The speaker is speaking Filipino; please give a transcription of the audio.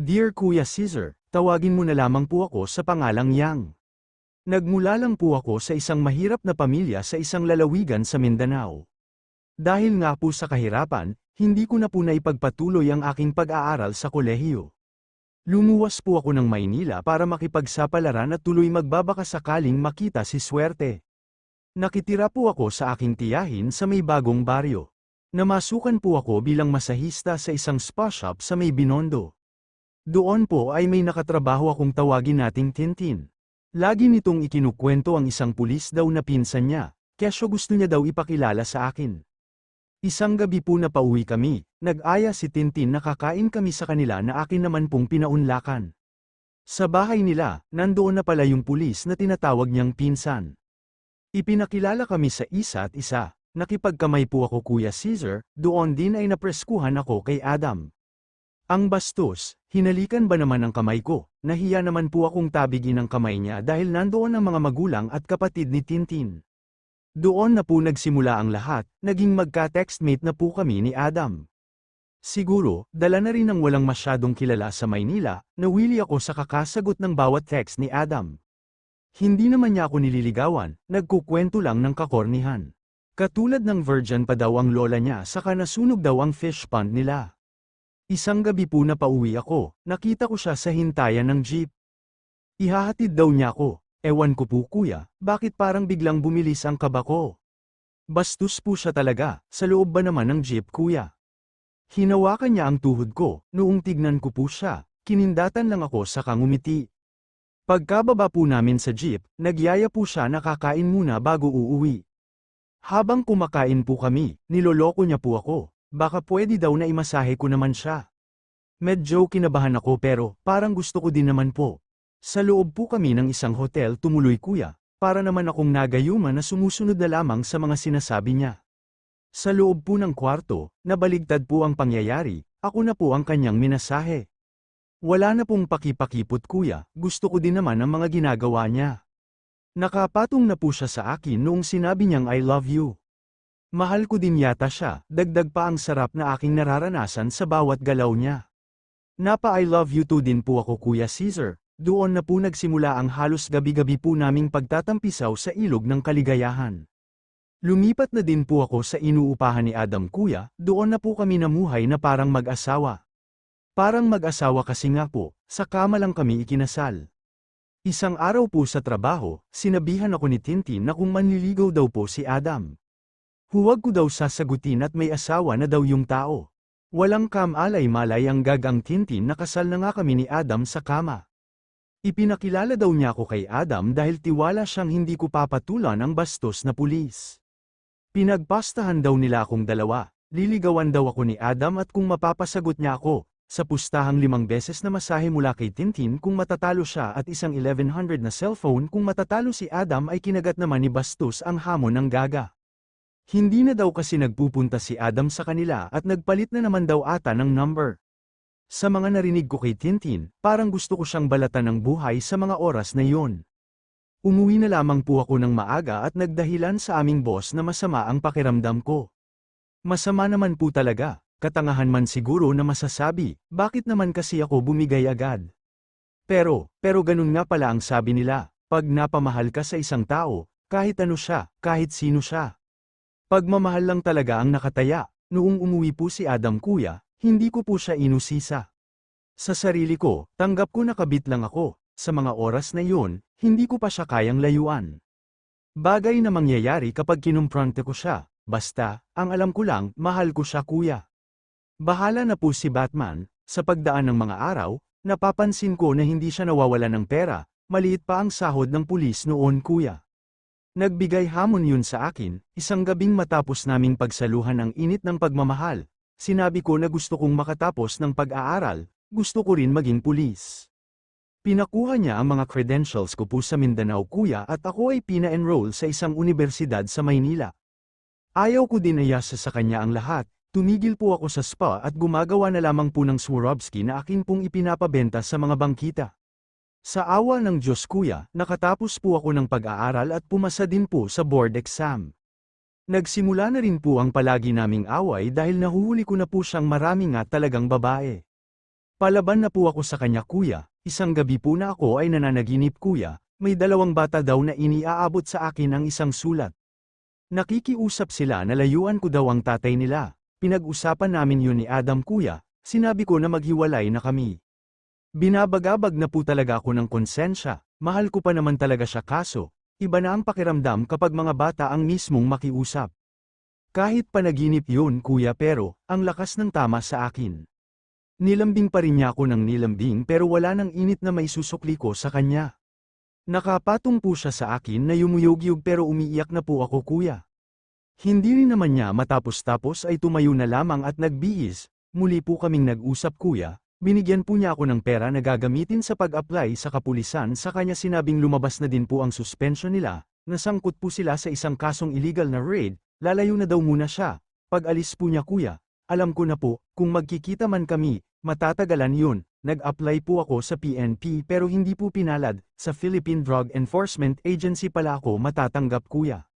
Dear Kuya Caesar, tawagin mo na lamang po ako sa pangalang Yang. Nagmula lang po ako sa isang mahirap na pamilya sa isang lalawigan sa Mindanao. Dahil nga po sa kahirapan, hindi ko na po naipagpatuloy ang aking pag-aaral sa kolehiyo. Lumuwas po ako ng Maynila para makipagsapalaran at tuloy magbabaka sakaling makita si Swerte. Nakitira po ako sa aking tiyahin sa may bagong baryo. Namasukan po ako bilang masahista sa isang spa shop sa may Binondo. Doon po ay may nakatrabaho akong tawagin nating Tintin. Lagi nitong ikinukwento ang isang pulis daw na pinsan niya, kesyo gusto niya daw ipakilala sa akin. Isang gabi po na pauwi kami, nag-aya si Tintin na kakain kami sa kanila na akin naman pong pinaunlakan. Sa bahay nila, nandoon na pala yung pulis na tinatawag niyang pinsan. Ipinakilala kami sa isa at isa, nakipagkamay po ako Kuya Caesar, doon din ay napreskuhan ako kay Adam. Ang bastos, hinalikan ba naman ang kamay ko, nahiya naman po akong tabigin ang kamay niya dahil nandoon ang mga magulang at kapatid ni Tintin. Doon na po nagsimula ang lahat, naging magka-textmate na po kami ni Adam. Siguro, dala na rin ng walang masyadong kilala sa Maynila, nawili ako sa kakasagot ng bawat text ni Adam. Hindi naman niya ako nililigawan, nagkukwento lang ng kakornihan. Katulad ng virgin pa daw ang lola niya saka nasunog daw ang fish pond nila. Isang gabi po na pauwi ako, nakita ko siya sa hintayan ng jeep. Ihahatid daw niya ako, ewan ko po kuya, bakit parang biglang bumilis ang kaba ko? Bastos po siya talaga, sa loob ba naman ng jeep kuya? Hinawakan niya ang tuhod ko, noong tignan ko po siya, kinindatan lang ako sa kangumiti. Pagkababa po namin sa jeep, nagyaya po siya na kakain muna bago uuwi. Habang kumakain po kami, niloloko niya po ako, Baka pwede daw na imasahe ko naman siya. Medyo kinabahan ako pero parang gusto ko din naman po. Sa loob po kami ng isang hotel tumuloy kuya, para naman akong nagayuma na sumusunod na lamang sa mga sinasabi niya. Sa loob po ng kwarto, nabaligtad po ang pangyayari, ako na po ang kanyang minasahe. Wala na pong pakipakipot kuya, gusto ko din naman ang mga ginagawa niya. Nakapatong na po siya sa akin noong sinabi niyang I love you. Mahal ko din yata siya, dagdag pa ang sarap na aking nararanasan sa bawat galaw niya. Napa I love you too din po ako Kuya Caesar, doon na po nagsimula ang halos gabi-gabi po naming pagtatampisaw sa ilog ng kaligayahan. Lumipat na din po ako sa inuupahan ni Adam Kuya, doon na po kami namuhay na parang mag-asawa. Parang mag-asawa kasi nga po, sa kama lang kami ikinasal. Isang araw po sa trabaho, sinabihan ako ni Tintin na kung manliligaw daw po si Adam. Huwag ko daw sasagutin at may asawa na daw yung tao. Walang kamalay-malay ang gagang Tintin na kasal na nga kami ni Adam sa kama. Ipinakilala daw niya ako kay Adam dahil tiwala siyang hindi ko papatulan ang bastos na pulis. Pinagpastahan daw nila akong dalawa, liligawan daw ako ni Adam at kung mapapasagot niya ako, sa pustahang limang beses na masahe mula kay Tintin kung matatalo siya at isang 1100 na cellphone kung matatalo si Adam ay kinagat naman ni Bastos ang hamon ng gaga. Hindi na daw kasi nagpupunta si Adam sa kanila at nagpalit na naman daw ata ng number. Sa mga narinig ko kay Tintin, parang gusto ko siyang balatan ng buhay sa mga oras na iyon. Umuwi na lamang po ako ng maaga at nagdahilan sa aming boss na masama ang pakiramdam ko. Masama naman po talaga, katangahan man siguro na masasabi, bakit naman kasi ako bumigay agad. Pero, pero ganun nga pala ang sabi nila, pag napamahal ka sa isang tao, kahit ano siya, kahit sino siya, Pagmamahal lang talaga ang nakataya, noong umuwi po si Adam kuya, hindi ko po siya inusisa. Sa sarili ko, tanggap ko nakabit lang ako, sa mga oras na iyon, hindi ko pa siya kayang layuan. Bagay na mangyayari kapag kinumprante ko siya, basta, ang alam ko lang, mahal ko siya kuya. Bahala na po si Batman, sa pagdaan ng mga araw, napapansin ko na hindi siya nawawala ng pera, maliit pa ang sahod ng pulis noon kuya. Nagbigay hamon yun sa akin, isang gabing matapos naming pagsaluhan ang init ng pagmamahal. Sinabi ko na gusto kong makatapos ng pag-aaral, gusto ko rin maging pulis. Pinakuha niya ang mga credentials ko po sa Mindanao kuya at ako ay pina-enroll sa isang universidad sa Maynila. Ayaw ko din ayasa sa kanya ang lahat, tumigil po ako sa spa at gumagawa na lamang po ng Swarovski na akin pong ipinapabenta sa mga bangkita. Sa awa ng Diyos kuya, nakatapos po ako ng pag-aaral at pumasa din po sa board exam. Nagsimula na rin po ang palagi naming away dahil nahuhuli ko na po siyang marami nga talagang babae. Palaban na po ako sa kanya kuya, isang gabi po na ako ay nananaginip kuya, may dalawang bata daw na iniaabot sa akin ang isang sulat. Nakikiusap sila na layuan ko daw ang tatay nila. Pinag-usapan namin yun ni Adam kuya, sinabi ko na maghiwalay na kami. Binabagabag na po talaga ako ng konsensya, mahal ko pa naman talaga siya kaso, iba na ang pakiramdam kapag mga bata ang mismong makiusap. Kahit panaginip yun kuya pero, ang lakas ng tama sa akin. Nilambing pa rin niya ako ng nilambing pero wala nang init na may susukli ko sa kanya. Nakapatong po siya sa akin na yumuyog-yug pero umiiyak na po ako kuya. Hindi rin naman niya matapos-tapos ay tumayo na lamang at nagbihis, muli po kaming nag-usap kuya, binigyan po niya ako ng pera na gagamitin sa pag-apply sa kapulisan sa kanya sinabing lumabas na din po ang suspension nila, nasangkot po sila sa isang kasong illegal na raid, lalayo na daw muna siya. Pag alis po niya kuya, alam ko na po, kung magkikita man kami, matatagalan yun, nag-apply po ako sa PNP pero hindi po pinalad, sa Philippine Drug Enforcement Agency pala ako matatanggap kuya.